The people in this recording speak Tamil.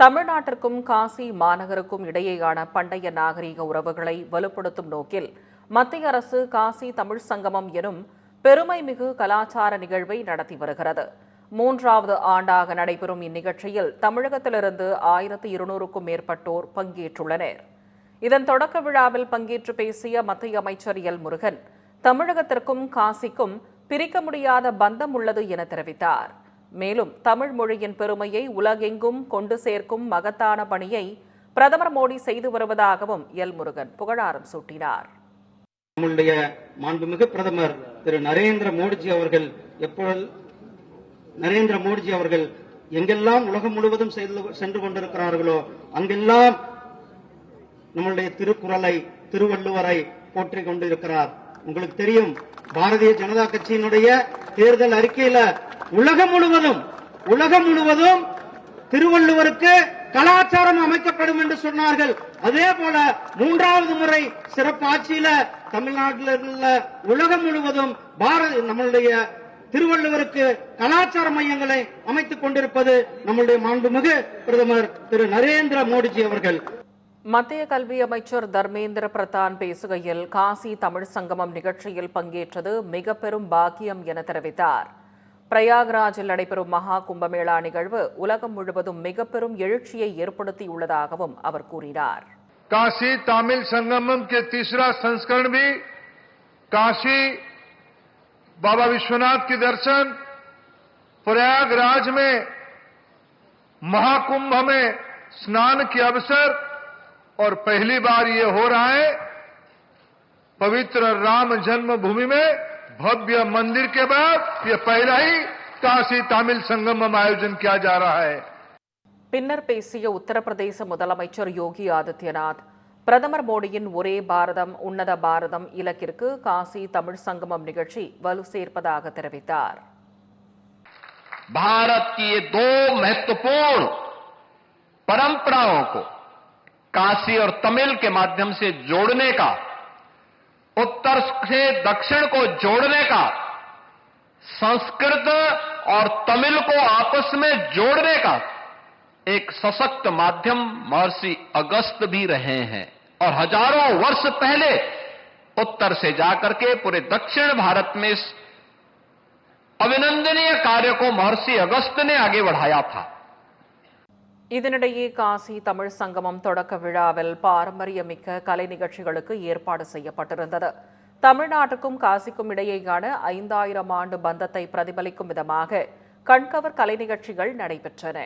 தமிழ்நாட்டிற்கும் காசி மாநகருக்கும் இடையேயான பண்டைய நாகரீக உறவுகளை வலுப்படுத்தும் நோக்கில் மத்திய அரசு காசி தமிழ் சங்கமம் எனும் பெருமைமிகு கலாச்சார நிகழ்வை நடத்தி வருகிறது. மூன்றாவது ஆண்டாக நடைபெறும் இந்நிகழ்ச்சியில் தமிழகத்திலிருந்து ஆயிரத்து இருநூறுக்கும் மேற்பட்டோர் பங்கேற்றுள்ளனர். இதன் தொடக்க விழாவில் பங்கேற்று பேசிய மத்திய அமைச்சர் எல். முருகன் தமிழகத்திற்கும் காசிக்கும் பிரிக்க முடியாத பந்தம் உள்ளது என தெரிவித்தார். மேலும் தமிழ் மொழியின் பெருமையை உலகெங்கும் கொண்டு சேர்க்கும் மகத்தான பணியை பிரதமர் மோடி செய்து வருவதாகவும் எல் முருகன் புகழாரம் சூட்டினார். நம்முடைய மாண்புமிகு பிரதமர் திரு நரேந்திர மோடிஜி அவர்கள் எப்பொழுது நரேந்திர மோடிஜி அவர்கள் எங்கெல்லாம் உலகம் முழுவதும் செய்து- சென்று கொண்டிருக்கிறார்களோ அங்கெல்லாம் நம்மளுடைய திருக்குறளை திருவள்ளுவரை போற்றிக் கொண்டிருக்கிறார். உங்களுக்கு தெரியும் பாரதிய ஜனதா கட்சியினுடைய தேர்தல் அறிக்கையில உலகம் முழுவதும் உலகம் முழுவதும் திருவள்ளுவருக்கு கலாச்சாரம் அமைக்கப்படும் என்று சொன்னார்கள். அதே போல மூன்றாவது முறை சிறப்பு ஆட்சியில தமிழ்நாட்டில் உள்ள உலகம் முழுவதும் பாரத நம்மளுடைய திருவள்ளுவருக்கு கலாச்சார மையங்களை அமைத்துக் கொண்டிருப்பது நம்முடைய மாண்புமிகு பிரதமர் திரு நரேந்திர மோடிஜி அவர்கள். மத்திய கல்வி அமைச்சர் தர்மேந்திர பிரதான் பேசுகையில் காசி தமிழ் சங்கமம் நிகழ்ச்சியில் பங்கேற்றது மிக பெரும் பாக்கியம் என தெரிவித்தார். பிரயாக்ராஜில் நடைபெறும் மகா கும்பமேளா நிகழ்வு உலகம் முழுவதும் மிக பெரும் எழுச்சியை ஏற்படுத்தியுள்ளதாகவும் அவர் கூறினார் काशी तमिल संगमम के तीसरा संस्करण भी काशी बाबा विश्वनाथ के दर्शन प्रयागराज में महाकुंभ में स्नान के अवसर और पहली बार ये हो रहा है पवित्र राम जन्मभूमि में भव्य मंदिर के बाद ये पहला ही काशी तमिल संगमम आयोजन किया जा रहा है பின்னர் பேசிய உத்தரப்பிரதேச முதலமைச்சர் யோகி ஆதித்யநாத் பிரதமர் மோடியின் ஒரே பாரதம் உன்னத பாரதம் இலக்கிற்கு காசி தமிழ் சங்கமம் நிகழ்ச்சி வலு சேர்ப்பதாக தெரிவித்தார் भारत की ये दो महत्वपूर्ण परंपराओं को काशी और तमिल के माध्यम से जोड़ने का उत्तर से दक्षिण को जोड़ने का, संस्कृत और तमिल को आपस में जोड़ने का एक सशक्त माध्यम महर्षि अगस्त भी रहे हैं। और हज़ारों वर्ष पहले उत्तर से जाकर के पूरे दक्षिण भारत में इस अभिनंदनीय कार्य को महर्षि अगस्त ने आगे बढ़ाया था। இதனிடையே காசி தமிழ் சங்கமம் தொடக்க விழாவில் பாரம்பரியமிக்க கலை நிகழ்ச்சிகளுக்கு ஏற்பாடு செய்யப்பட்டிருந்தது. தமிழ்நாட்டுக்கும் காசிக்கும் இடையேயான ஐந்தாயிரம் ஆண்டு பந்தத்தை பிரதிபலிக்கும் விதமாக கண்கவர் கலை நிகழ்ச்சிகள் நடைபெற்றன.